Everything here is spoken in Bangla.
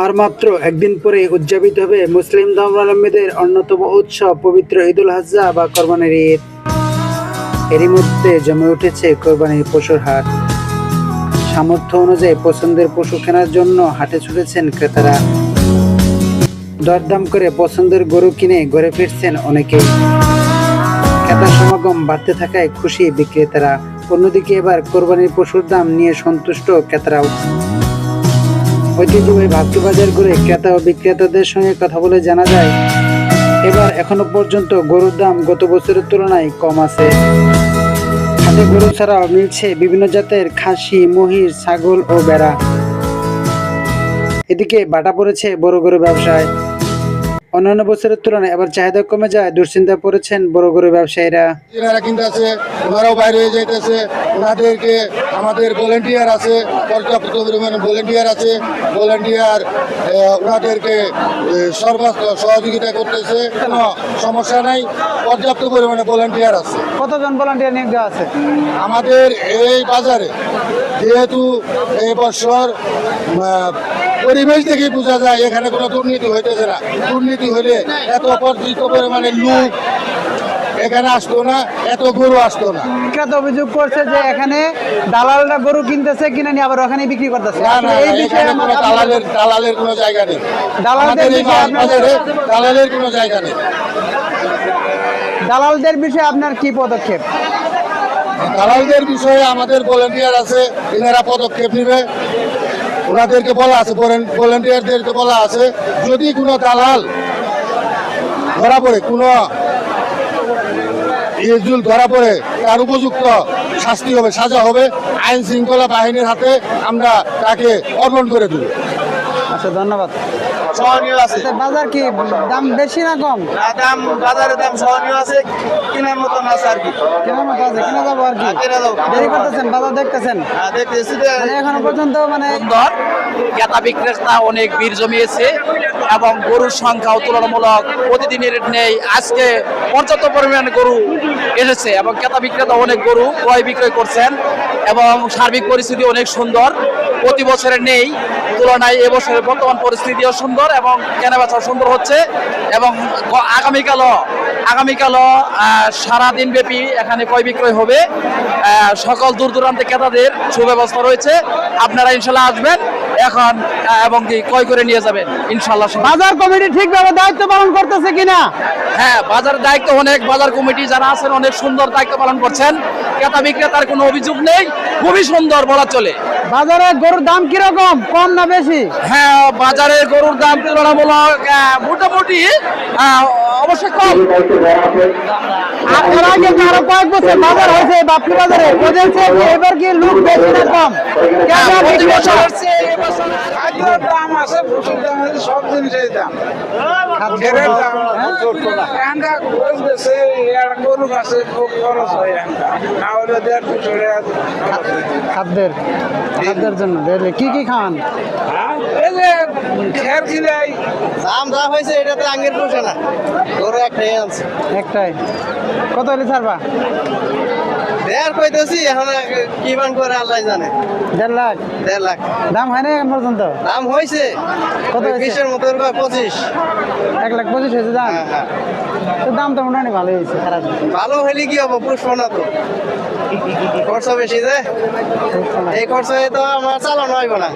আর মাত্র একদিন পরে উদযাপিত হবে মুসলিম ধর্মাবলম্বীদের অন্যতম উৎসব পবিত্র ঈদুল হাজা বা কোরবানির ঈদ। এরই মধ্যে জমে উঠেছে কোরবানির পশুর হাট। সামর্থ্য অনুযায়ী পছন্দের পশু কেনার জন্য হাটে ছুটেছেন ক্রেতারা। দরদাম করে পছন্দের গরু কিনে ঘরে ফিরছেন অনেকেই। ক্রেতা সমাগম বাড়তে থাকায় খুশি বিক্রেতারা। অন্যদিকে এবার কোরবানির পশুর দাম নিয়ে সন্তুষ্ট ক্রেতারাও। ঐতিহ্যবাহী ভাবকি বাজার ঘুরে ক্রেতা ও বিক্রেতাদের সঙ্গে কথা বলে জানা যায়, এবার এখনও পর্যন্ত গরুর দাম গত বছরের তুলনায় কম আছে। হাতে গরু ছাড়াও মিলছে বিভিন্ন জাতের খাসি, মহিষ, ছাগল ও বেড়া। এদিকে বাটা পড়েছে বড় গরু ব্যবসায়। অন্যান্য বছরের তুলনায় এবার চাহিদা কমে যায় দুশ্চিন্তায় পড়েছেন বড় গরু ব্যবসায়ীরা। এনারা কিনতেছে ওনারাও বাইরে হয়ে যাইতেছে। ওনাদেরকে আমাদের ভলেন্টিয়ার আছে পর্যাপ্ত পরিমাণে ভলেন্টিয়ার আছে। ভলেন্টিয়ার ওনাদেরকে সর্বাস্ত সহযোগিতা করতেছে। কোনো সমস্যা নাই পর্যাপ্ত পরিমাণে ভলেন্টিয়ার আছে। কতজন ভলান্টিয়ার নিয়োগ দেওয়া আছে? আমাদের এই বাজারে যেহেতু এই বছর পরিবেশ দেখেই বোঝা যায় এখানে কোনো দুর্নীতি হইতেছে না। দুর্নীতি হলে এত পর্যাপ্ত পরিমাণে লোক এখানে আসতো না এত গরু আসতো না। বিখ্যাত অভিযোগ করছে যে এখানে দালালরা গরু কিনতেছে কিনে নিয়ে আবার ওখানে বিক্রি করতেছে। এই বিষয়ে কোনো দালালের দালালের কোনো জায়গা নেই। দালালদের বিষয়ে দালালের কোনো জায়গা নেই। দালালদের বিষয়ে আপনার কি পদক্ষেপ? দালালদের বিষয়ে আমাদের ভলেন্টিয়ার আছে এনারা পদক্ষেপ নেবে। ওনাদেরকে বলা আছে ভলেন্টিয়ারদেরকে বলা আছে যদি কোনো দালাল ধরা পড়ে কোনো ইজুল ধরা পড়ে তার উপযুক্ত শাস্তি হবে সাজা হবে আইন শৃঙ্খলা বাহিনীর হাতে আমরা তাকে অর্পণ করে দেব। আচ্ছা ধন্যবাদ। সহনীয় আছে। আচ্ছা, বাজার কি দাম বেশি না কম? আর দাম বাজারের দাম সহনীয় আছে। কেনার মতন আছে আর কি। কেনার মতো আছে কিনা যাব আর কি। হ্যাঁ। দেরি করতেছেন বাজার দেখতেছেন? আর দেখতেছি মানে এখনও পর্যন্ত মানে ক্রেতা বিক্রেতা অনেক ভিড় জমিয়েছে এবং গরুর সংখ্যাও তুলনামূলক প্রতিদিনের নেই। আজকে পর্যাপ্ত পরিমাণ গরু এসেছে এবং ক্রেতা বিক্রেতা অনেক গরু ক্রয় বিক্রয় করছেন এবং সার্বিক পরিস্থিতি অনেক সুন্দর। প্রতি বছরের নেই তুলনায় এবছরের বর্তমান পরিস্থিতিও সুন্দর এবং কেনাবেচা সুন্দর হচ্ছে এবং আগামীকালও আগামীকালও সারা সারাদিন ব্যাপী এখানে ক্রয় বিক্রয় হবে। সকল দূর দূরান্তে ক্রেতাদের সুব্যবস্থা রয়েছে। আপনারা ইনশাল্লাহ আসবেন। এখন এবং কি ক্রয় করে নিয়ে যাবেন ইনশাল্লাহ বাজার কমিটি ঠিকভাবে দায়িত্ব পালন করতেছে কিনা? হ্যাঁ বাজারের দায়িত্ব অনেক বাজার কমিটি যারা আছেন অনেক সুন্দর দায়িত্ব পালন করছেন। ক্রেতা বিক্রেতার কোনো অভিযোগ নেই খুবই সুন্দর বলা চলে। বাজারে গরুর দাম কীরকম? কম না বেশি? হ্যাঁ বাজারে গরুর দাম তুলনামূলক মোটামুটি অবশ্যই কম। আর এর আগে আরও কয়েক বছর বাজার হয়েছে বাপি বাজারে? বুঝেছে এবার কি লুক বেশি না কম? হ্যাঁ, প্রতি বছর দাম আছে প্রচুর দাম আছে সব জিনিসের দাম। ঘেরের দাম এখানটা বলতেছে একটা গরু আছে খুব খরচ হয় এখানটা না হলে দেড় দুশো টাকা। খাদ্যের খাদ্যের জন্য। ডেলি কি কি খান? খের খিলাই দাম যা হয়েছে এটাতে আঙ্গের পোষে না। গরু একটাই কত হলে ছাড়বা? দেড় কইতেছি এখন কি বান করে আল্লাহ জানে। দেড় লাখ? দেড় লাখ। দাম হয় না এখন পর্যন্ত? দাম হয়েছে। কত? বিশের মতো পঁচিশ। এক লাখ পঁচিশ হয়েছে দাম? হ্যাঁ, হ্যাঁ। দাম তো মনে ভালোই হয়েছে খারাপ ভালো হলে কি হব? পুষ্প না তো খরচা বেশি যে? এই খরচায় তো আমার চালানো হইব না।